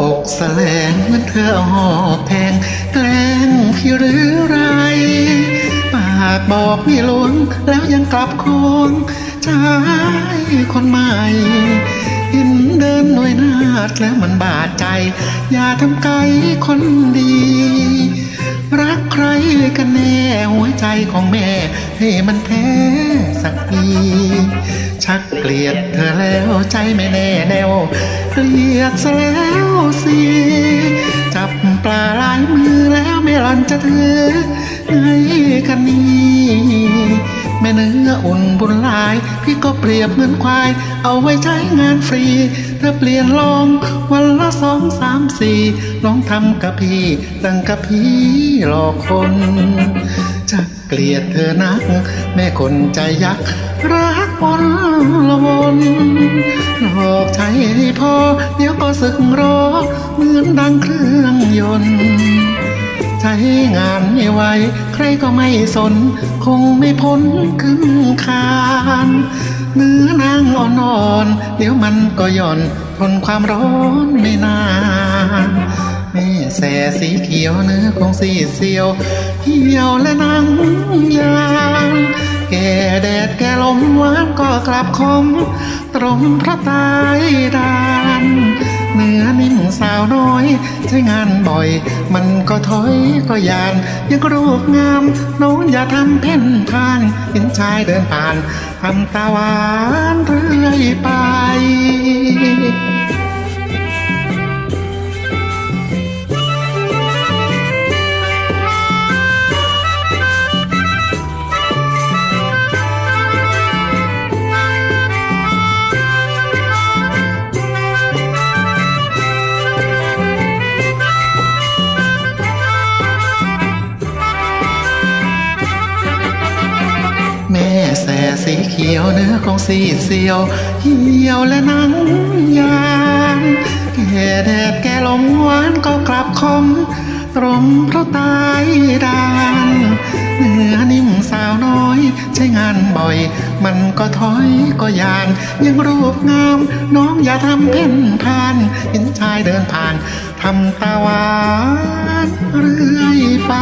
อกแสลงเมื่อเธอหอแทงแกล้งพี่หรือไร ปากบอกพี่หลวงแล้วยังกลับโค้งชายคนใหม่เห็นเดินหน่วยนาดแล้วมันบาดใจ อย่าทำไกลคนดี รักใครกันแน่หัวใจของแม่ ให้มันแพ้สักทีชักเกลียดเธอแล้วใจไม่แน่แน่ว เกลียดแล้วสิจับปลาลายมือแล้วไม่หลันจะเธอไงกันนี้แม่เนื้ออุ่นบุญลาย พี่ก็เปรียบเหมือนควาย เอาไว้ใช้งานฟรี เธอเปลี่ยนลอง วันละสองสามสี่ลองทำกับพี่ดังกับพี่หลอกคนจะเกลียดเธอนัก แม่คนใจยักษ์รักอนละวน หลอกใช้พอเดี๋ยวก็สึกรอเหมือนดังเครื่องยนต์ใช้งานไม่ไหวใครก็ไม่สน คงไม่พ้นขึ้นคานเนื้อนางอ่อนๆเดี๋ยวมันก็ย่อนทนความร้อนไม่นานแม่แสสีเขียวเนื้อคงสีเสียวเหี่ยวและนังยางแก่แดดแก่ลมหวานก็กลับคม ตรงพระตายดานเนื้อนิ่มสาวน้อย ใช้งานบ่อย มันก็ถอยก็ยาน ยังรูปงาม น้องอย่าทำเพ่นพ่านเห็นชายเดินผ่านทำตาหวานเรื่อยไป สสีเขียวเนื้อของสีเสียวเหี่ยวและหนังยางแก่แดดแก่ลมหวานก็กลับคมรงเพราะตายดานเนื้อนิ่มสาวน้อย ใช้งานบ่อย มันก็ถอยก็ยานยังรูปงาม น้องอย่าทำเพ่นพานเห็นชายเดินผ่านทำตาหวานเรื่อยไป